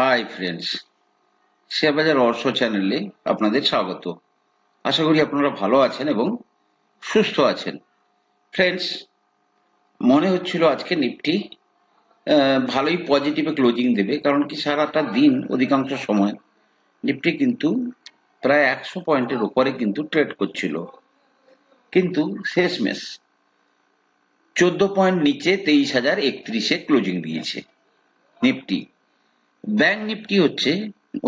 Hi friends শেয়ারবাজার অর্শ চ্যানেলে আপনাদের স্বাগত। আশা করি আপনারা ভালো আছেন এবং সুস্থ আছেন। ফ্রেন্ডস মনে হচ্ছিল আজকে নিফটি ভালোই পজিটিভে ক্লোজিং দেবে, কারণ কি সারাটা দিন অধিকাংশ সময় নিফটি কিন্তু প্রায় একশো পয়েন্টের উপরে কিন্তু ট্রেড করছিল। কিন্তু শেষমেশ চোদ্দ পয়েন্ট নিচে তেইশ হাজার একত্রিশে ক্লোজিং দিয়েছে নিফটি ব্যাংক নিফটি হচ্ছে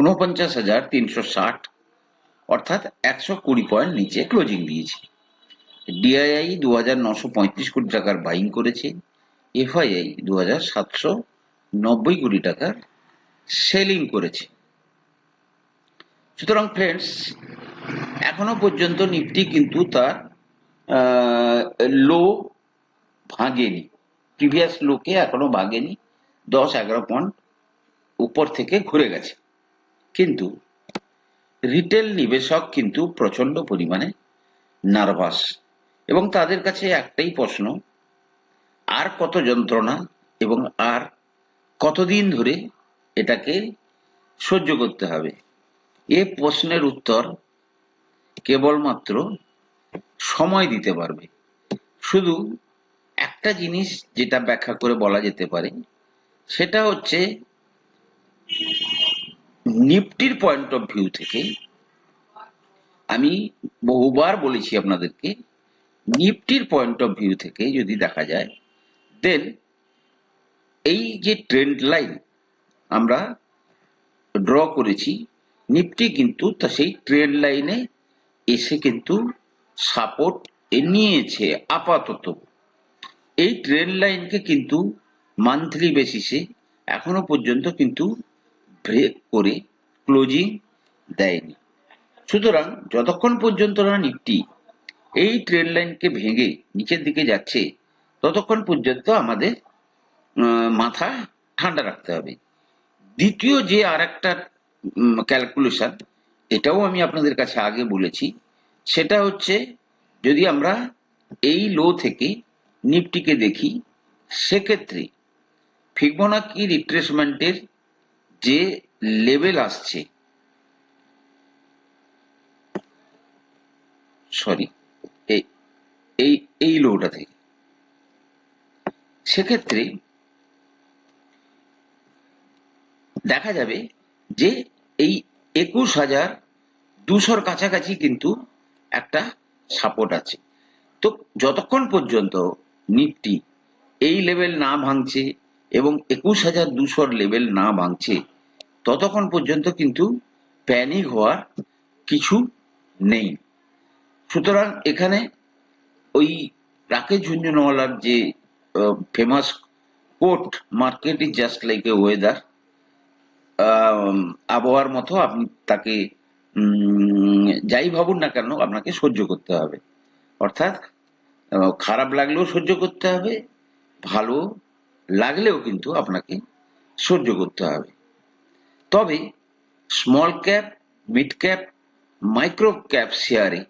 উনপঞ্চাশ হাজার তিনশো ষাট, অর্থাৎ একশো কুড়ি পয়েন্ট নিচে ক্লোজিং দিয়েছে। ডিআইআই দু হাজার নশো পঁয়ত্রিশ কোটি টাকার বাইং করেছে। এফআইআই দু হাজার সাতশো নব্বই কোটি টাকার সেলিং করেছে। সুতরাং ফ্রেন্ডস এখনও পর্যন্ত নিফটি কিন্তু তার লো ভাঙেনি প্রিভিয়াস লোকে এখনও ভাঙেনি দশ এগারো পয়েন্ট উপর থেকে ঘুরে গেছে। কিন্তু রিটেল নিবেশক কিন্তু প্রচণ্ড পরিমাণে নার্ভাস এবং তাদের কাছে একটাই প্রশ্ন, আর কত যন্ত্রণা এবং আর কতদিন ধরে এটাকে সহ্য করতে হবে? এ প্রশ্নের উত্তর কেবলমাত্র সময় দিতে পারবে। শুধু একটা জিনিস যেটা ব্যাখ্যা করে বলা যেতে পারে, সেটা হচ্ছে নিফটির পয়েন্ট অফ ভিউ থেকে আমি বহুবার বলেছি আপনাদেরকে, নিফটির পয়েন্ট অফ ভিউ থেকে যদি দেখা যায় দেন এই যে ট্রেন্ড লাইন আমরা ড্র করেছি, নিফটি কিন্তু তা সেই ট্রেন্ড লাইনে এসে কিন্তু সাপোর্ট নিয়েছে আপাতত। এই ট্রেন্ড লাইনকে কিন্তু মান্থলি বেসিসে এখনও পর্যন্ত কিন্তু ব্রেক করে ক্লোজিং দেয়নি। সুতরাং যতক্ষণ পর্যন্ত না নিফটি এই ট্রেন লাইনকে ভেঙে নিচের দিকে যাচ্ছে, ততক্ষণ পর্যন্ত আমাদের মাথা ঠান্ডা রাখতে হবে। দ্বিতীয় যে আর একটা ক্যালকুলেশন এটাও আমি আপনাদের কাছে আগে বলেছি, সেটা হচ্ছে যদি আমরা এই লো থেকে নিফটিকে দেখি, সেক্ষেত্রে ফিবোনাকি রিট্রেসমেন্টের যে লেভেল আসছে। সরি এই এই লোটা থেকে। সেক্ষেত্রে দেখা যাবে যে এই একুশ হাজার দুশোর কাছাকাছি কিন্তু একটা সাপোর্ট আছে। তো যতক্ষণ পর্যন্ত নিফটি এই লেভেল না ভাঙছে এবং একুশ হাজার দুশোর লেভেল না ভাঙছে। ততক্ষণ পর্যন্ত কিন্তু প্যানিক হওয়ার কিছু নেই। সুতরাং এখানে ওই রাকেশ ঝুঞ্ঝুনওয়ালার যে famous quote market is just like a weather আবহাওয়ার মতো আপনি তাকে যাই ভাবুন না কেন আপনাকে সহ্য করতে হবে। অর্থাৎ খারাপ লাগলেও সহ্য করতে হবে, ভালো লাগলেও কিন্তু আপনাকে সহ্য করতে হবে। তবে small cap mid cap micro cap শেয়ারে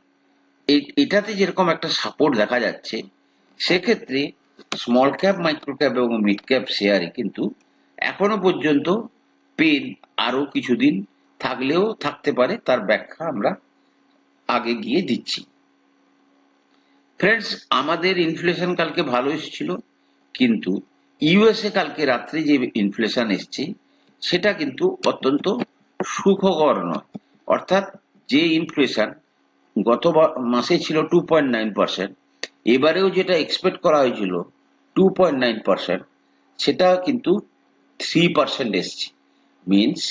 এটাতে যেরকম একটা সাপোর্ট দেখা যাচ্ছে, সেক্ষেত্রে স্মল ক্যাপ মাইক্রো ক্যাপ এবং মিড ক্যাপ শেয়ারে কিন্তু এখনও পর্যন্ত পেন আরও কিছুদিন থাকলেও থাকতে পারে, তার ব্যাখ্যা আমরা আগে গিয়ে দিচ্ছি। ফ্রেন্ডস আমাদের ইনফ্লেশন কালকে ভালো এসেছিল, কিন্তু ইউএসএ কালকে রাত্রে যে ইনফ্লেশন এসছে, সেটা কিন্তু অত্যন্ত সুখকর নয়। অর্থাৎ যে ইনফ্লেশন গত মাসে ছিল টু পয়েন্ট নাইন পার্সেন্ট এবারেও যেটা এক্সপেক্ট করা হয়েছিল টু পয়েন্ট নাইন পার্সেন্ট সেটা কিন্তু থ্রি পার্সেন্ট এসছে। মিনস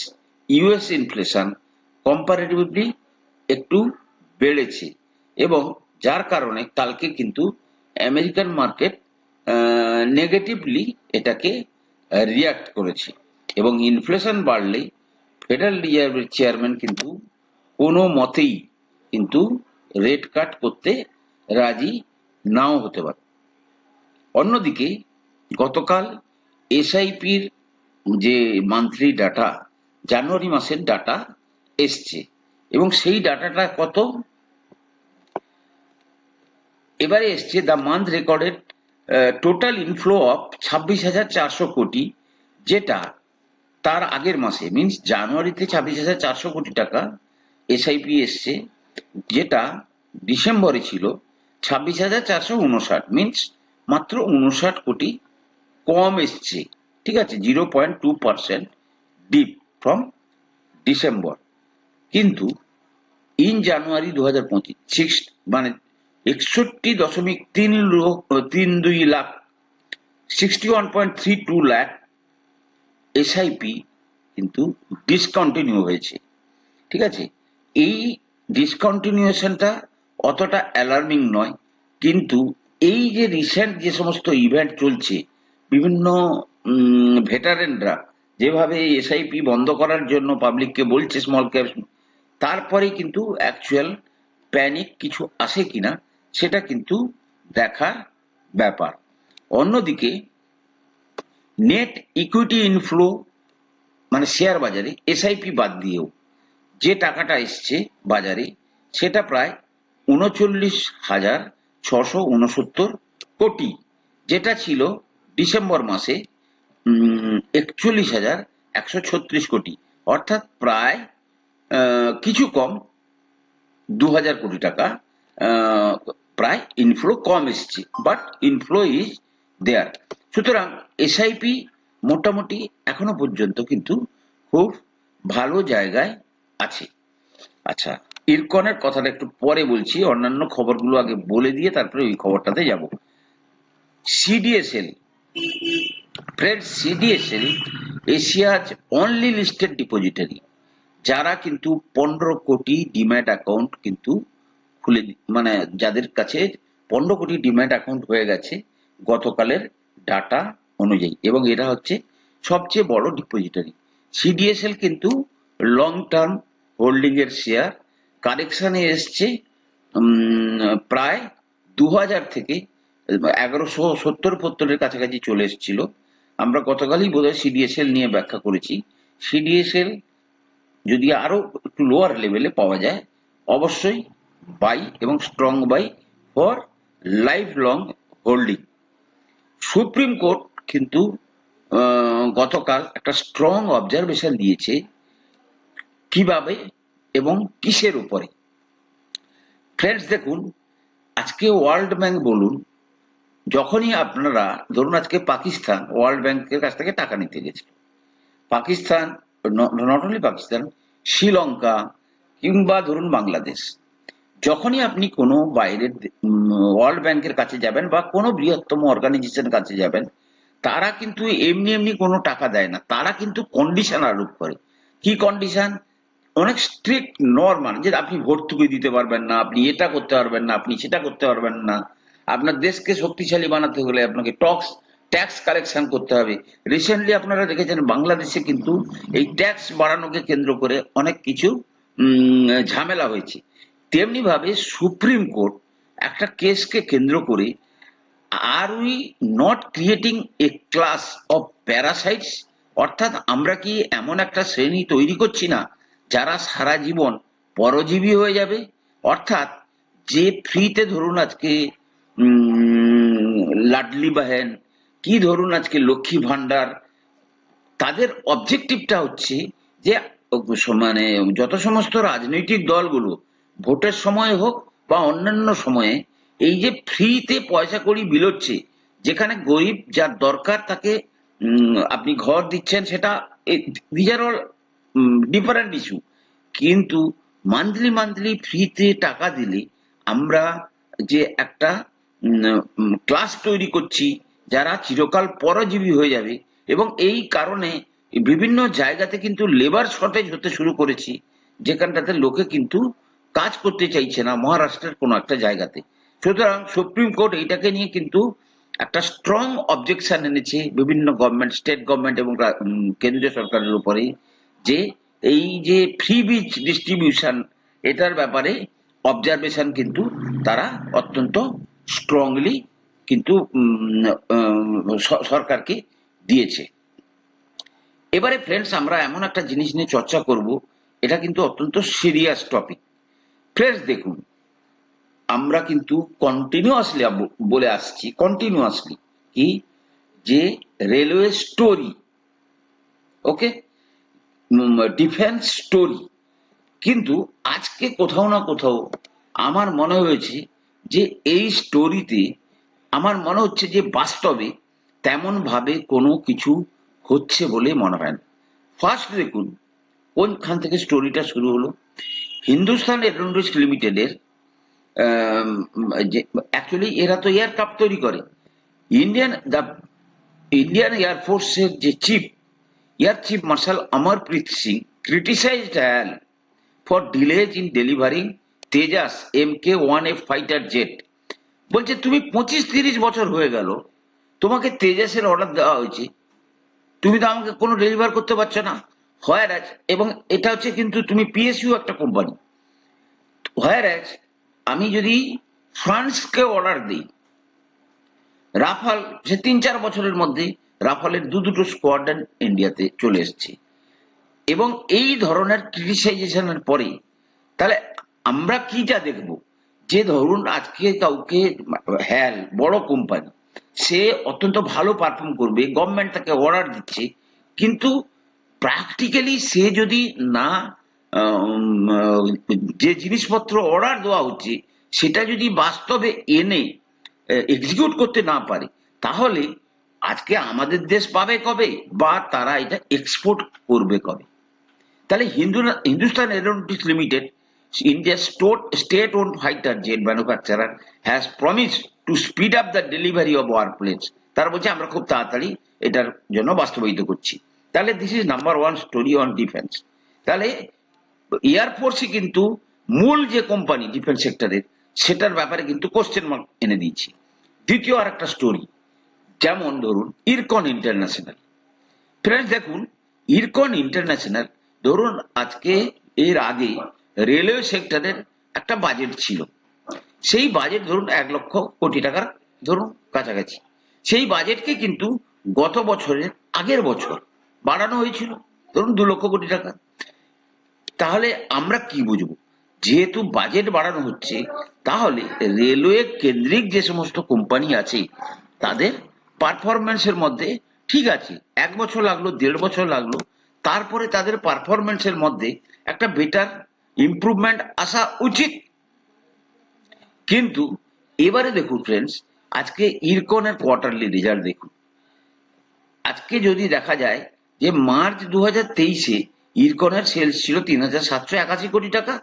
ইউএস ইনফ্লেশন কম্পারেটিভলি একটু বেড়েছে এবং যার কারণে কালকে কিন্তু আমেরিকান মার্কেট নেগেটিভলি এটাকে রিয়াক্ট করেছে। এবং ইনফ্লেশন বাড়লে ফেডারেল রিজার্ভের চেয়ারম্যান কিন্তু কোনো মতেই কিন্তু রেট কাট করতে রাজি নাও হতে পারে। অন্যদিকে গতকাল এসআইপির যে মান্থলি ডাটা জানুয়ারি মাসের ডাটা এসছে। এবং সেই ডাটাটা কত? এবারে এসছে the month recorded total inflow of ছাব্বিশ হাজার চারশো কোটি, যেটা তার আগের মাসে মিনস জানুয়ারিতে ছাব্বিশ হাজার চারশো কোটি টাকা এসআইপি এসছে, যেটা ডিসেম্বরে ছিল ছাব্বিশ হাজার চারশো উনষাট মিনস মাত্র উনষাট কোটি কম এসছে, ঠিক আছে zero point two percent dip from December কিন্তু ইন জানুয়ারি দু হাজার পঁচিশ সিক্স মানে একষট্টি দশমিক তিন তিন দুই lakh sixty one point three two lakh SIP কিন্তু ডিসকন্টিনিউ হয়েছে। ঠিক আছে? এই ডিসকন্টিনিউশনটা অতটা অ্যালার্মিং নয়, কিন্তু এই যে রিসেন্ট যে সমস্ত ইভেন্ট চলছে, বিভিন্ন ভেটারেনরা যেভাবে এসআইপি বন্ধ করার জন্য পাবলিককে বলছে স্মল ক্যাপ তারপরে কিন্তু অ্যাকচুয়াল প্যানিক কিছু আসে কিনা সেটা কিন্তু দেখার ব্যাপার। অন্যদিকে নেট ইকুইটি ইনফ্লো মানে শেয়ার বাজারে এসআইপি বাদ দিয়েও যে টাকাটা এসছে বাজারে, সেটা প্রায় উনচল্লিশ হাজার ছশো উনসত্তর কোটি, যেটা ছিল ডিসেম্বর মাসে একচল্লিশ হাজার একশো ছত্রিশ কোটি, অর্থাৎ প্রায় কিছু কম দু হাজার কোটি টাকা প্রায় ইনফ্লো কম এসছে বাট ইনফ্লো ইজ দেয়ার সুতরাং এসআইপি মোটামুটি এখনও পর্যন্ত কিন্তু খুব ভালো জায়গায় আছে। আচ্ছা ইরকনের কথাটা একটু পরে বলছি, অন্যান্য খবরগুলো আগে বলে দিয়ে তারপরে ওই খবরটাতে যাব। CDSL friend CDSL Asia's only listed depository যারা কিন্তু পনেরো কোটি ডিম্যাট অ্যাকাউন্ট কিন্তু খুলে মানে যাদের কাছে পনেরো কোটি ডিম্যাট অ্যাকাউন্ট হয়ে গেছে গতকালের ডাটা অনুযায়ী, এবং এরা হচ্ছে সবচেয়ে বড় ডিপোজিটারি সিডিএসএল কিন্তু লং টার্ম হোল্ডিং এর শেয়ার কারেকশনে এসছে প্রায় দু হাজার থেকে, এগারোশো সত্তর পত্তরের কাছাকাছি চলে এসেছিল। আমরা গতকালই বোধহয় সিডিএসএল নিয়ে ব্যাখ্যা করেছি। সিডিএসএল যদি আরও একটু লোয়ার লেভেলে পাওয়া যায়, অবশ্যই বাই এবং strong buy for life long holding supreme court কিন্তু গতকাল একটা স্ট্রং অবজারভেশন দিয়েছে কীভাবে এবং কিসের উপরে। ফ্রেন্ডস দেখুন, আজকে ওয়ার্ল্ড ব্যাংক বলুন, যখনই আপনারা, ধরুন আজকে পাকিস্তান ওয়ার্ল্ড ব্যাংকের কাছ থেকে টাকা নিতে গেছিল। পাকিস্তান নট অনলি পাকিস্তান, শ্রীলঙ্কা কিংবা ধরুন বাংলাদেশ। যখনই আপনি কোনো বাইরের ওয়ার্ল্ড ব্যাংকের কাছে যাবেন বা কোনো বৃহত্তম অর্গানাইজেশনের কাছে যাবেন, তারা কিন্তু এমনি এমনি কোনো টাকা দেয় না। তারা কিন্তু কন্ডিশন আরোপ করে। কি কন্ডিশন অনেক স্ট্রিক্ট নর্মাল যে আপনি ভর্তুকি দিতে পারবেন না, আপনি এটা করতে পারবেন না, আপনি সেটা করতে পারবেন না। আপনার দেশকে শক্তিশালী বানাতে হলে আপনাকে টক্স ট্যাক্স কালেকশন করতে হবে। রিসেন্টলি আপনারা দেখেছেন বাংলাদেশে কিন্তু এই ট্যাক্স বাড়ানোকে কেন্দ্র করে অনেক কিছু ঝামেলা হয়েছে। তেমনি ভাবে সুপ্রিম কোর্ট একটা কেসকে কেন্দ্র করে are we not creating a class of parasites? অর্থাৎ আমরা কি এমন একটা শ্রেণি তৈরি করছি না যারা সারা জীবন পরজীবী হয়ে যাবে? অর্থাৎ যে ফ্রিতে ধরুন আজকে লাডলি বাহেন, কি ধরুন আজকে লক্ষ্মী ভান্ডার তাদের অবজেক্টিভটা হচ্ছে যে মানে যত সমস্ত রাজনৈতিক দলগুলো ভোটের সময় হোক বা অন্যান্য সময়ে, এই যে ফ্রিতে পয়সা কড়ি বিলোচ্ছে, যেখানে গরিব যার দরকার তাকে আপনি ঘর দিচ্ছেন, সেটা these are all different issue কিন্তু মান্থলি মান্থলি ফ্রিতে টাকা দিলে আমরা যে একটা ক্লাস তৈরি করছি, যারা চিরকাল পরজীবী হয়ে যাবে, এবং এই কারণে বিভিন্ন জায়গাতে কিন্তু লেবার শর্টেজ হতে শুরু করেছি, যেখানটাতে লোকে কিন্তু কাজ করতে চাইছে না মহারাষ্ট্রের কোনো একটা জায়গাতে। সুতরাং সুপ্রিম কোর্ট এটাকে নিয়ে কিন্তু একটা স্ট্রং অবজেকশন এনেছে বিভিন্ন গভর্নমেন্ট স্টেট গভর্নমেন্ট এবং কেন্দ্রীয় সরকারের উপরে যে এই যে ফ্রি বিচ ডিস্ট্রিবিউশন এটার ব্যাপারে অবজারভেশন কিন্তু তারা অত্যন্ত স্ট্রংলি কিন্তু সরকারকে দিয়েছে। এবারে ফ্রেন্ডস আমরা এমন একটা জিনিস নিয়ে চর্চা করব, এটা কিন্তু অত্যন্ত সিরিয়াস টপিক ফ্রেন্ডস দেখুন। আমরা কিন্তু কন্টিনিউয়াসলি বলে আসছি কন্টিনিউয়াসলি কি? যে railway story okay defence story কিন্তু আজকে কোথাও না কোথাও আমার মনে হয়েছে যে এই স্টোরিতে আমার মনে হচ্ছে যে বাস্তবে তেমন ভাবে কোনো কিছু হচ্ছে বলে মনে হয় না। ফার্স্ট দেখুন, কোনখান থেকে স্টোরিটা শুরু হলো? হিন্দুস্তান এরোনটিক্স লিমিটেডের অ্যাকচুয়ালি এরা তো এয়ারক্রাফট তৈরি করে। ইন্ডিয়ান দ্য ইন্ডিয়ান এয়ারফোর্সের যে chief air chief marshal Amarpreet Singh criticised HAL for delays in delivering Tejas M K one F fighter jet বলছে, তুমি পঁচিশ তিরিশ বছর হয়ে গেল, তোমাকে তেজাসের অর্ডার দেওয়া হয়েছে। তুমি তো আমাকে কোনো ডেলিভার করতে পারছ না। হোয়ার এবং এটা হচ্ছে কিন্তু তুমি পিএসইউ একটা কোম্পানি হোয়ার আমি যদি ফ্রান্সকে অর্ডার দিই, রাফাল, সে তিন চার বছরের মধ্যে রাফালের দু দুটো স্কোয়াড্রন ইন্ডিয়াতে চলে এসেছে। এবং এই ধরনের ক্রিটিসাইজেশনের পরে, তাহলে আমরা কি যা দেখব? যে ধরুন আজকে কাউকে হ্যাল বড় কোম্পানি সে অত্যন্ত ভালো পারফর্ম করবে গভর্নমেন্ট তাকে অর্ডার দিচ্ছে, কিন্তু প্র্যাকটিক্যালি সে যদি না যে জিনিসপত্র অর্ডার দেওয়া হচ্ছে, সেটা যদি বাস্তবে এনে এক্সিকিউট করতে না পারে, তাহলে আজকে আমাদের দেশ পাবে কবে? বা তারা এটা এক্সপোর্ট করবে কবে? তাহলে Hindu, Hindustan Aeronautics Limited India store state own fighter jet manufacturer has promise to speed up the delivery of war planes তারা বলছে, আমরা খুব তাড়াতাড়ি এটার জন্য বাস্তবায়িত করছি। তাহলে this is number one story on defence তাহলে এয়ারফোর্সই কিন্তু মূল যে কোম্পানি ডিফেন্স সেক্টরের সেটার ব্যাপারে কিন্তু কোশ্চেন মার্ক এনে দিয়েছি। দ্বিতীয় আর একটা স্টোরি যেমন ধরুন ইরকন ইন্টারন্যাশনাল ফ্রেন্ডস দেখুন, ইরকন ইন্টারন্যাশনাল ধরুন আজকে এর আগে রেলওয়ে সেক্টরের একটা বাজেট ছিল। সেই বাজেট ধরুন এক লক্ষ কোটি টাকার ধরুন কাছাকাছি। সেই বাজেটকে কিন্তু গত বছরের আগের বছর বাড়ানো হয়েছিল। ধরুন দু লক্ষ কোটি টাকা। তাহলে আমরা কি বুঝব? যেহেতু বাজেট বাড়ানো হচ্ছে, তাহলে রেলওয়ে কেন্দ্রিক যে সমস্ত কোম্পানি আছে, তাদের পারফরমেন্সের মধ্যে ঠিক আছে, এক বছর লাগল, দেড় বছর লাগল, তারপরে তাদের পারফরমেন্সের মধ্যে একটা বেটার ইমপ্রুভমেন্ট আসা উচিত। কিন্তু এবারে দেখুন ফ্রেন্ডস আজকে ইরকনের কোয়ার্টারলি রেজাল্ট দেখুন। আজকে যদি দেখা যায় যে মার্চ দু হাজার তেইশে ইরকনের সেলস ছিল তিন হাজার সাতশো একাশি কোটি টাকা।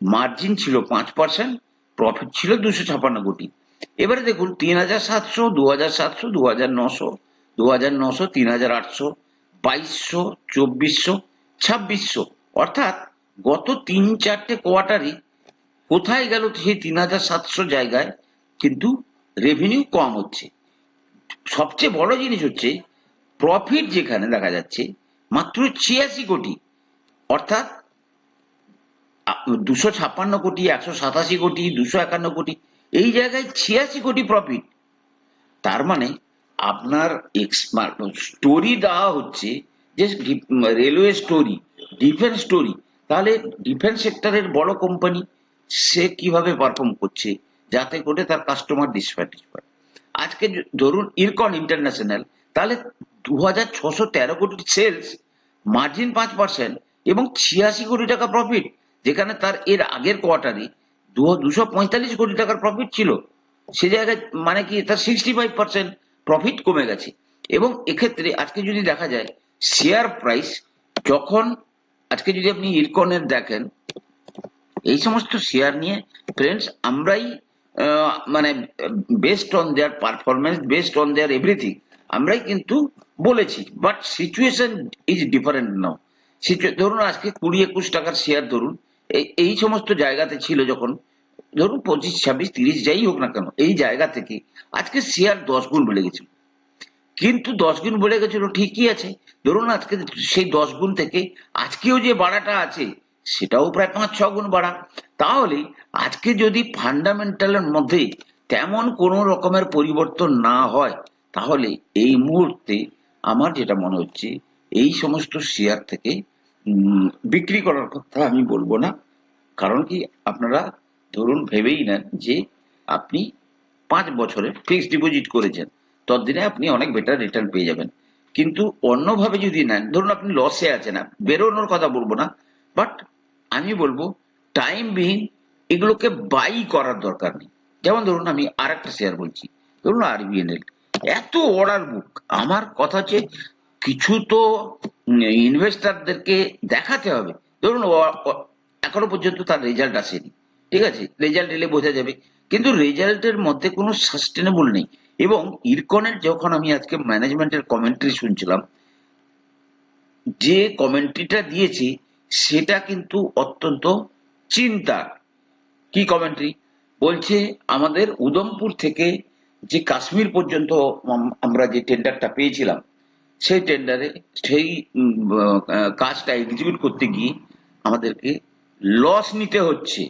মার্জিন ছিল পাঁচ পার্সেন্ট, প্রফিট ছিল দুশো ছাপান্ন কোটি। এবারে দেখুন, তিন হাজার সাতশো দু হাজার সাতশো দু হাজার নশো দু হাজার নশো, তিন হাজার আটশো, বাইশশো, চব্বিশশো, ছাব্বিশশো। অর্থাৎ গত তিন চারটে কোয়ার্টারে কোথায় গেল সেই তিন হাজার সাতশো জায়গায় কিন্তু রেভিনিউ কম হচ্ছে। সবচেয়ে বড় জিনিস হচ্ছে প্রফিট যেখানে দেখা যাচ্ছে, মাত্র ছিয়াশি কোটি। অর্থাৎ দুশো ছাপ্পান্ন কোটি, একশো সাতাশি কোটি, দুশো একান্ন কোটি, এই জায়গায় ছিয়াশি কোটি প্রফিট তার মানে আপনার স্টোরি দেওয়া হচ্ছে যে রেলওয়ে স্টোরি ডিফেন্স স্টোরি তাহলে ডিফেন্স সেক্টরের বড় কোম্পানি সে কীভাবে পারফর্ম করছে? যাতে করে তার কাস্টমার ডিসস্যাটিসফাইড আজকে ধরুন ইরকন ইন্টারন্যাশনাল তাহলে দু হাজার ছশো তেরো কোটি সেলস মার্জিন পাঁচ পার্সেন্ট এবং ছিয়াশি কোটি টাকা প্রফিট যেখানে তার এর আগের কোয়ার্টারে দুশো পঁয়তাল্লিশ কোটি টাকার প্রফিট ছিল, সে জায়গায় মানে কি তার সিক্সটি ফাইভ পার্সেন্ট প্রফিট কমে গেছে। এবং এক্ষেত্রে আজকে যদি দেখা যায় শেয়ার প্রাইস যখন আজকে যদি আপনি ইরকনের দেখেন, এই সমস্ত শেয়ার নিয়ে ফ্রেন্ডস আমরাই মানে best on their performance best on their everything আমরাই কিন্তু বলেছি but situation is different now ধরুন আজকে কুড়ি একুশ টাকার শেয়ার ধরুন এই সমস্ত জায়গাতে ছিল যখন, ধরুন পঁচিশ, ছাব্বিশ, তিরিশ যাই হোক না কেন, এই জায়গা থেকে আজকে শেয়ার দশ গুণ বেড়ে গেছে কিন্তু দশ গুণ বেড়ে গেছিল ঠিকই আছে। ধরুন আজকে সেই দশ গুণ থেকে আজকেও যে বাড়াটা আছে, সেটাও প্রায় পাঁচ, ছ গুণ বাড়া। তাহলে আজকে যদি ফান্ডামেন্টালের মধ্যে তেমন কোনো রকমের পরিবর্তন না হয় তাহলে এই মুহূর্তে আমার যেটা মনে হচ্ছে, এই সমস্ত শেয়ার থেকে বিক্রি করার কথা আমি বলব না। কারণ কি, আপনারা ধরুন ভেবেই নেন যে আপনি পাঁচ বছরের ফিক্সড ডিপোজিট করেছেন। ততদিনে আপনি অনেক বেটার রিটার্ন পেয়ে যাবেন। কিন্তু অন্যভাবে যদি নেন, ধরুন আপনি লসে আছেন বেরোনোর কথা বলব না বাট আমি বলব টাইম বিহিং এগুলোকে বাই করার দরকার নেই। যেমন ধরুন আমি আর একটা শেয়ার বলছি। ধরুন আরবিএনএল এত অর্ডার বুক আমার কথা হচ্ছে, কিছু তো ইনভেস্টারদেরকে দেখাতে হবে। ধরুন এখনও পর্যন্ত তার রেজাল্ট আসেনি। ঠিক আছে? রেজাল্ট এলে বোঝা যাবে। কিন্তু রেজাল্টের মধ্যে কোনো সাস্টেনেবল নেই। এবং ইরকনের যখন আমি আজকে ম্যানেজমেন্টের কমেন্ট্রি শুনছিলাম, যে কমেন্ট্রিটা দিয়েছে, সেটা কিন্তু অত্যন্ত চিন্তার। কি কমেন্ট্রি বলছে, আমাদের উদমপুর থেকে যে কাশ্মীর পর্যন্ত আমরা যে টেন্ডারটা পেয়েছিলাম, সেই টেন্ডারে সেই কাজটা এক্সিকিউট করতে গিয়ে আমাদেরকে লস নিতে হচ্ছে।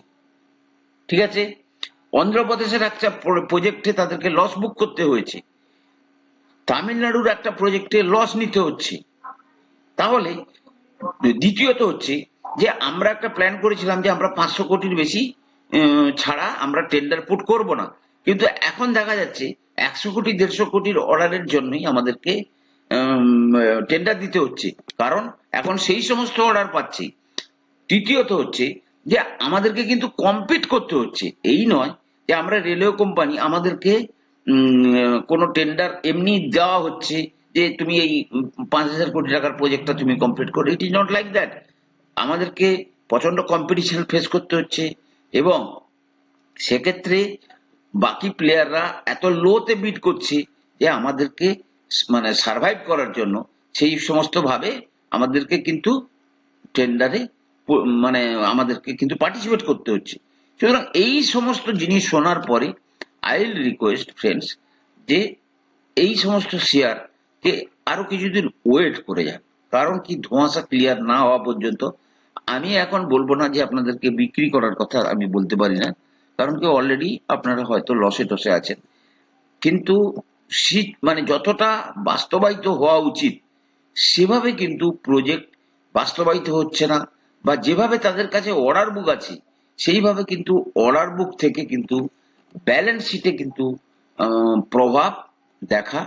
ঠিক আছে? অন্ধ্রপ্রদেশের একটা প্রজেক্টে তাদেরকে লস বুক করতে হয়েছে। তামিলনাড়ুর একটা প্রজেক্টে লস নিতে হচ্ছে। তাহলে দ্বিতীয়ত হচ্ছে যে আমরা একটা প্ল্যান করেছিলাম যে আমরা পাঁচশো কোটির বেশি ছাড়া আমরা টেন্ডার পুট করব না। কিন্তু এখন দেখা যাচ্ছে একশো কোটি, দেড়শো কোটির অর্ডারের জন্যই আমাদেরকে টেন্ডার দিতে হচ্ছে। কারণ এখন সেই সমস্ত অর্ডার পাচ্ছি। তৃতীয়ত হচ্ছে যে আমাদেরকে কিন্তু কম্পিট করতে হচ্ছে। এই নয় যে আমরা রেলওয়ে কোম্পানি আমাদেরকে কোনো টেন্ডার এমনি দেওয়া হচ্ছে যে তুমি এই পাঁচ হাজার কোটি টাকার প্রজেক্টটা তুমি কমপ্লিট করো। It is not like that আমাদেরকে প্রচণ্ড কম্পিটিশন ফেস করতে হচ্ছে এবং সেক্ষেত্রে বাকি প্লেয়াররা এত লোতে বিট করছে যে আমাদেরকে মানে সার্ভাইভ করার জন্য সেই সমস্ত ভাবে আমাদেরকে কিন্তু টেন্ডারে মানে আমাদেরকে কিন্তু পার্টিসিপেট করতে হচ্ছে। সুতরাং এই সমস্ত জিনিস শোনার পরে আই উইল রিকোয়েস্ট ফ্রেন্ডস যে এই সমস্ত শেয়ার কে আরও কিছুদিন ওয়েট করে যাক। কারণ কি ধোঁয়াশা ক্লিয়ার না হওয়া পর্যন্ত আমি এখন বলব না যে আপনাদেরকে বিক্রি করার কথা আমি বলতে পারি না। কারণ কি অলরেডি আপনারা হয়তো লসে টসে আছেন। কিন্তু শীত মানে যতটা বাস্তবায়িত হওয়া উচিত, সেভাবে কিন্তু প্রজেক্ট বাস্তবায়িত হচ্ছে না বা যেভাবে তাদের কাছে অর্ডার বুক আছে, সেইভাবে কিন্তু অর্ডার বুক থেকে কিন্তু ব্যালেন্স শিটে কিন্তু প্রভাব দেখা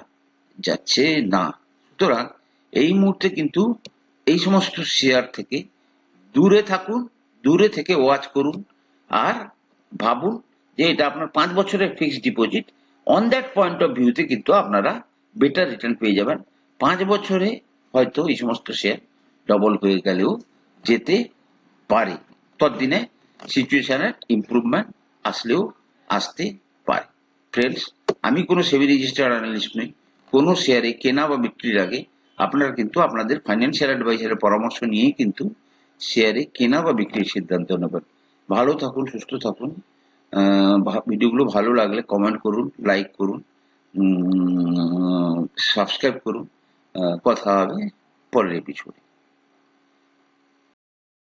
যাচ্ছে না। সুতরাং এই মুহূর্তে কিন্তু এই সমস্ত শেয়ার থেকে দূরে থাকুন, দূরে থেকে ওয়াচ করুন, আর ভাবুন যে এটা আপনার পাঁচ বছরের fixed deposit on that point of ভিউতে কিন্তু আপনারা বেটার রিটার্ন পেয়ে যাবেন। পাঁচ বছরে হয়তো এই সমস্ত শেয়ার ডবল হয়ে গেলেও যেতে পারে। ততদিনে সিচুয়েশনের ইমপ্রুভমেন্ট আসলেও আসতে পারে। ফ্রেন্ডস আমি কোনো সেভি রেজিস্টার্ড অ্যানালিস্ট নই। কোনো শেয়ারে কেনা বা বিক্রির আগে আপনারা কিন্তু আপনাদের ফাইন্যান্সিয়াল অ্যাডভাইজারের পরামর্শ নিয়েই কিন্তু শেয়ারে কেনা বা বিক্রির সিদ্ধান্ত নেবেন। ভালো থাকুন, সুস্থ থাকুন। ভিডিওগুলো ভালো লাগলে কমেন্ট করুন লাইক করুন সাবস্ক্রাইব করুন। কথা হবে পরের এপিসোডে